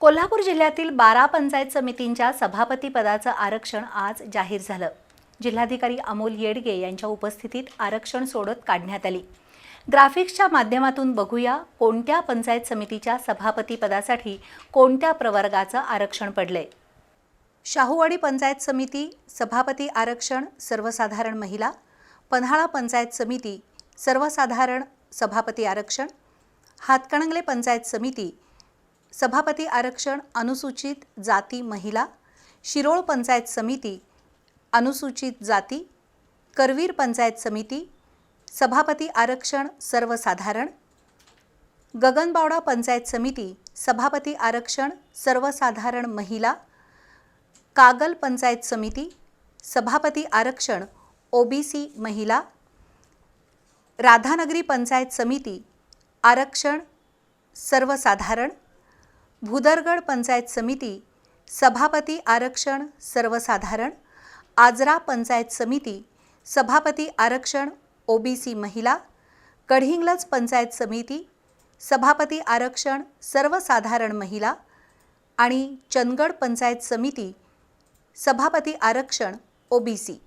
कोल्हापूर जिल्ह्यातील बारा पंचायत समितींच्या सभापतीपदाचं आरक्षण आज जाहीर झालं. जिल्हाधिकारी अमोल येडगे यांच्या उपस्थितीत आरक्षण सोडत काढण्यात आली. ग्राफिक्सच्या माध्यमातून बघूया कोणत्या पंचायत समितीच्या सभापतीपदासाठी कोणत्या प्रवर्गाचं आरक्षण पडलंय. शाहूवाडी पंचायत समिती सभापती आरक्षण सर्वसाधारण महिला पन्हाळा पंचायत समिती सर्वसाधारण सभापती आरक्षण हातकणंगले पंचायत समिती सभापती आरक्षण अनुसूचित जाती महिला शिरोळ पंचायत समिती अनुसूचित जाती करवीर पंचायत समिती सभापती आरक्षण सर्वसाधारण गगनबावडा पंचायत समिती सभापती आरक्षण सर्वसाधारण महिला कागल पंचायत समिती सभापती आरक्षण ओबीसी महिला राधानगरी पंचायत समिती आरक्षण सर्वसाधारण भुदरगड पंचायत समिती सभापती आरक्षण सर्वसाधारण आजरा पंचायत समिती सभापती आरक्षण ओबीसी महिला कढिंग्लज पंचायत समिती सभापती आरक्षण सर्वसाधारण महिला आणि चंदगड पंचायत समिती सभापती आरक्षण ओबीसी.